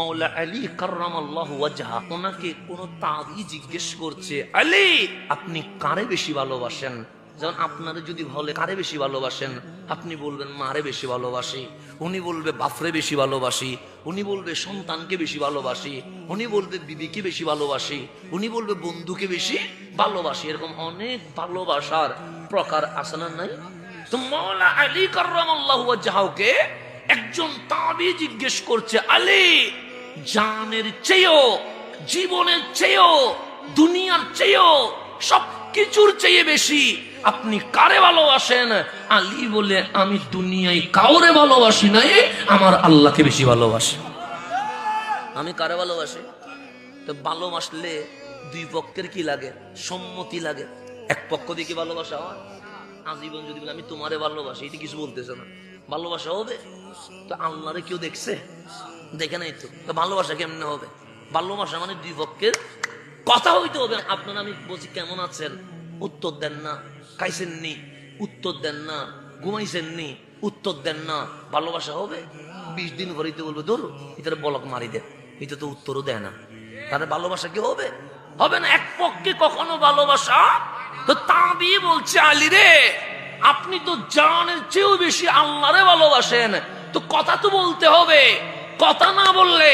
মাওলা আলী কার্রাম আল্লাহ ওয়াজহা, ওনাকে কোন তাবি জিজ্ঞেস করছে, আলী, আপনি কারে বেশি ভালোবাসেন? যেমন আপনারা যদি বলে কারে বেশি ভালোবাসেন? আপনি বলবেন, মারে বেশি ভালোবাসি। উনি বলবে বাফরে বেশি ভালোবাসি। উনি বলবে, সন্তানকে বেশি ভালোবাসি। উনি বলবে, বিবিকে বেশি ভালোবাসি। উনি বলবে, বন্ধুকে বেশি ভালোবাসি। এরকম অনেক ভালোবাসার প্রকার আছে না নাই? তো মৌলা আলী কার্রাম আল্লাহ ওয়াজহাকে একজন তাবি জিজ্ঞেস করছে, আলী জানের চেয়েও, জীবনের চেয়েও, দুনিয়ার চেয়েও সব কিছুর চেয়ে বেশি আপনি কারে ভালোবাসেন? আলী বলে, আমি দুনিয়ায় কাউরে ভালোবাসি নাই, আমার আল্লাহকে বেশি ভালোবাসি। আমি কারে ভালোবাসি? তো ভালোবাসলে দুই পক্ষের কি লাগে? সম্মতি লাগে। এক পক্ষ দিয়ে কি ভালোবাসা হয়? আজীবন যদি আমি তোমারে ভালোবাসি এটা কিছু বলতেছে না। ভালোবাসা হবে? তো আল্লাহরে কেউ দেখছে? দেখে নাই তো। ভালোবাসা কেমনে হবে? ভালোবাসা মানে দুই পক্ষের কথা হইতে হবে। আপনার আমি বলছি, কেমন আছেন? উত্তর দেন না। খাইছেন নি? উত্তর দেন না। ঘুমাইছেন নি? উত্তর দেন না। ভালোবাসা হবে? বিশ দিন পরে তো বলবে, ধরো এটার বলক মারি দেন এটা তো উত্তরও দেয় না। তাহলে ভালোবাসা কি হবে? হবে না এক পক্ষে কখনো ভালোবাসা? তো তাবি বলছে আলী রে, আপনি তো জানের চেয়েও বেশি আল্লাহরে ভালোবাসেন। তো কথা তো বলতে হবে। কথা না বললে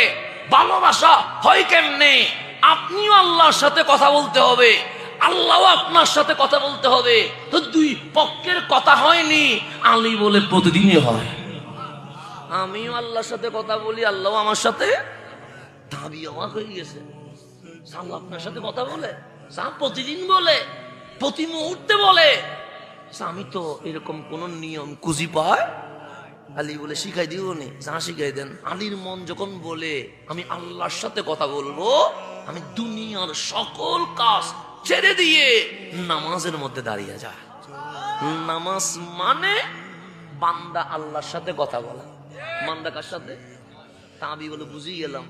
ভালোবাসা হয় কেমনে? আপনিও আল্লাহর সাথে কথা বলতে হবে। আল্লাহ আপনার সাথে কথা বলতে হবে। তো দুই পক্ষের কথা হয়নি, আলী বলে প্রতিদিনই হয়। আমিও আল্লাহর সাথে কথা বলি আল্লাহ আমার সাথে। দাবি অবাক হয়ে গেছে। আল্লাহ আপনার সাথে কথা বলে সাম প্রতিদিন বলে, প্রতি মুহূর্তে বলে। আমি তো এরকম কোন নিয়ম খুঁজি পায়? আলী বলে, শিখাই দিও নি। যা শিখাই দেন। আলীর মন যখন বলে, আমি আল্লাহর সাথে কথা বলব, আমি দুনিয়ার সকল কাজ ছেড়ে দিয়ে নামাজের মধ্যে দাঁড়িয়ে যায় নামাজ মানে বান্দা আল্লাহর সাথে কথা বলা। বান্দা কার সাথে? তা আমি বলে বুঝিয়ে গেলাম।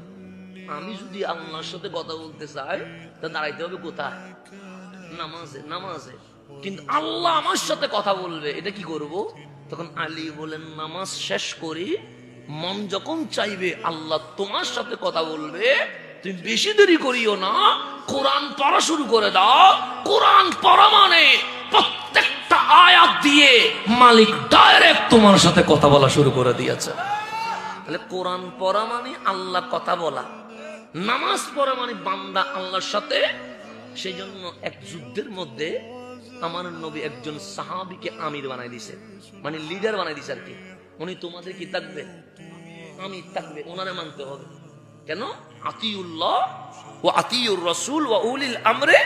আমি যদি আল্লাহর সাথে কথা বলতে চাই, তা দাঁড়াইতে হবে কোথায়? নামাজে নামাজে। কিন্তু আল্লাহ আমার সাথে কথা বলবে, এটা কি করব? তখন আলী বলেন, নামাজ শেষ করি, মন যখন চাইবে, আল্লাহ তোমার সাথে কথা বলবে। তুমি বেশি দেরি করিও না, কোরআন পড়া শুরু করে দাও। কোরআন পড়া মানে প্রত্যেকটা আয়াত দিয়ে মালিক ডাইরেক্ট তোমার সাথে কথা বলা শুরু করে দিয়েছে। তাহলে কোরআন পড়া মানে আল্লাহ কথা বলা। নামাজ পড়া মানে বান্দা আল্লাহর সাথে। সেই জন্য এক যুদ্ধের মধ্যে আমার নবী একজন সাহাবিকে আমির বানাই দিছে মানে লিডার বানাই দিছে আর কি উনি তোমাদের কি থাকবে? আমি থাকবে, ওনারে মানতে হবে। কেন? আতিউল্লাহ ও আতিউর রসুল ও উলিল আমরে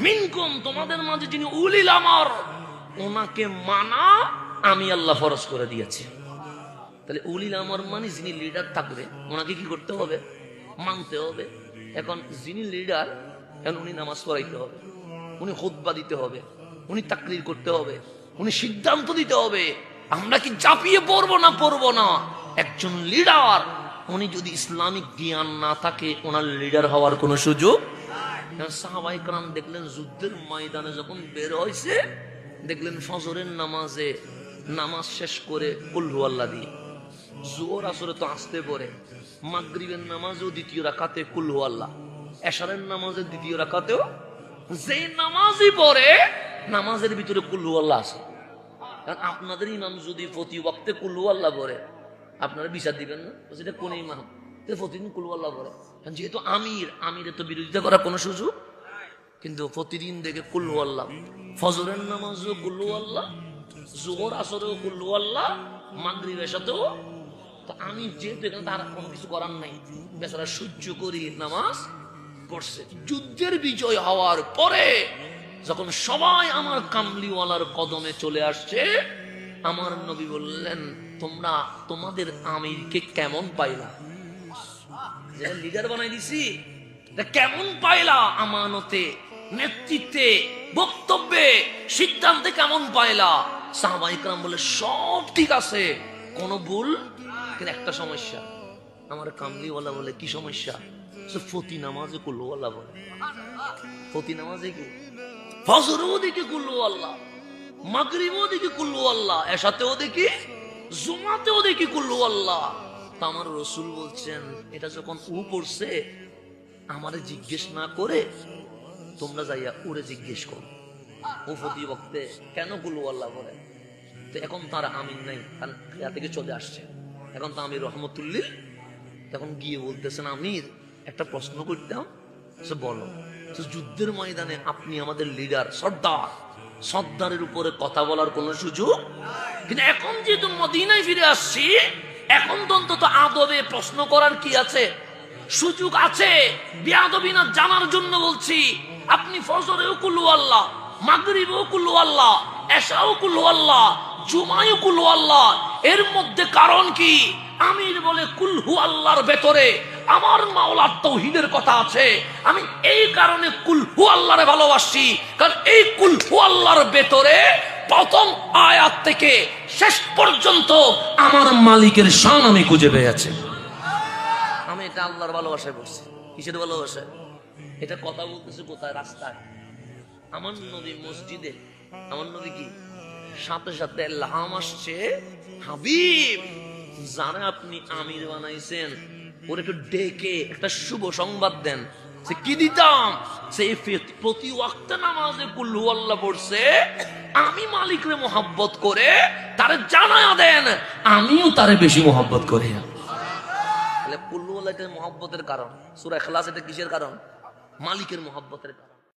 মিনকুম, তোমাদের মাঝে যিনি উলিল আমার, ওনাকে মানা আমি আল্লাহ ফরজ করে দিয়েছি। তাহলে উলিল আমর মানে যিনি লিডার থাকবে, ওনাকে কি করতে হবে? মানতে হবে। এখন যিনি লিডার এখন উনি নামাজ পড়াইতে হবে। উনি হোদ্বা দিতে হবে, উনি তাকরির করতে হবে, উনি সিদ্ধান্ত দিতে হবে, আমরা কি চাপিয়ে পড়ব না পড়ব না? একজন লিডার উনি যদি ইসলামিক জ্ঞান না থাকে, ওনার লিডার হওয়ার কোনো সুযোগ সাহাবাই কালাম দেখলেন যুদ্ধের ময়দানে যখন বের হয়েছে দেখলেন ফজরের নামাজে নামাজ শেষ করে কুল্লু আল্লাহ দিয়ে জোর আসরে তো আসতে পরে মাগরিবের নামাজেও দ্বিতীয় রাখাতে কুল্লু আল্লাহ, এশারের নামাজের দ্বিতীয় রাখাতেও যে নামাজই পড়ে, নামাজের ভিতরে কুল্লু আল্লাহ আছে। কারণ আপনাদের ইমাম যদি প্রতি বক্তে কুল্লু আল্লাহ পড়ে, আপনারা বিচার দিবেন না? সেটা কোন ইমাম? প্রতিদিন কুল্লু আল্লাহ পড়ে। কারণ যেহেতু আমির আমিরে তো বিরোধিতা করার কোনো সুযোগ কিন্তু প্রতিদিন দেখে কুল্লু আল্লাহ, ফজরের নামাজও কুল্লু আল্লাহ, জোহর আসরেও কুল্লু আল্লাহ, মাগরিবের সাথেও তো আমি যেহেতু এখানে তার কোনো কিছু করার নাই, বেচারা সহ্য করি নামাজ পড়ছে যুদ্ধের বিজয় হওয়ার পরে যখন সবাই আমার কামলিওয়ালার কদমে চলে আসছে, আমার নবী বললেন, তোমরা তোমাদের আমিরকে কেমন পাইলা? লিডার বানাই দিছি কেমন পাইলা? আমানতে, নেতৃত্বে, বক্তব্যে, সিদ্ধান্তে কেমন পাইলা? সাহবাইকরাম বলে, সব ঠিক আছে, কোন ভুল, কিন্তু একটা সমস্যা। আমার কামলিওয়ালা বলে, কি সমস্যা? ফতি নামাজে কুল্লুওয়ালা বলে। ফতি নামাজে কি? ফজরও দেখি কুল্লু আল্লাহ। মাগরিবও দেখি কুল্লু আল্লাহ। এসাতেও দেখি, জুমাতেও দেখি কুল্লু আল্লাহ। আমার রসুল বলছেন, এটা যখন উ পড়ছে, আমারে জিজ্ঞেস না করে তোমরা যাইয়া উড়ে জিজ্ঞেস করো। ও প্রতি বক্তে, কেন কুলু আল্লাহ বলে, তো এখন তার আমিন নাই ইয়া থেকে চলে আসছে। এখন তো আমির রহমতুল্লিল। তখন গিয়ে বলতেছেন, আমির একটা প্রশ্ন করতাম, সে বলো যুদ্ধের ময়দানে আপনি আমাদের লিডার সর্দার। সর্দারের উপরে কথা বলার কোনো সুযোগ কিন্তু এখন যেহেতু মদিনায় ফিরে আসছি, এখন তো অন্তত আদবে প্রশ্ন করার কি আছে? সুযোগ আছে। বিয়াদবি না জানার জন্য বলছি, আপনি ফজরেও কুলু আল্লাহ, মাগরিবেও কুলু আল্লাহ, এশাও কুলু আল্লাহ, জুমায়ও কুলু আল্লাহ। এর মধ্যে কারণ কি? আমির বলে, কুলহু আল্লাহর ভেতরে আমার মাওলার তৌহিদের কথা আছে। আমি এই কারণে কুলহু আল্লাহরে ভালোবাসি, কারণ এই কুলহু আল্লাহর ভেতরে প্রথম আয়াত থেকে শেষ পর্যন্ত আমার মালিকের শান আমি খুঁজে পেয়েছি। আমি এটা আল্লাহর ভালোবাসায় বলছি কিসের ভালোবাসায় এটা কথা বলতেছে কোথায়? রাস্তায়। আমার নবী মসজিদে। আমার নবী কি? সাথে সাথে লাহাম আসছে, হাবিব, যারা আপনি আমির বানাইছেন ওর একটু ডেকে একটা শুভ সংবাদ দেন। সে কি দিতাম? সে প্রতি ওয়াক্ত নামাজে কুল্লু আল্লাহ পড়ছে, আমি মালিকরে মোহাব্বত করে তারে জানায় দেন, আমিও তারে বেশি মোহাব্বত করি। তাহলে কুল্লু আল্লাহ এটা কারণ, সুরা খেলাস এটা কিসের কারণ? মালিকের মহাব্বতের কারণ।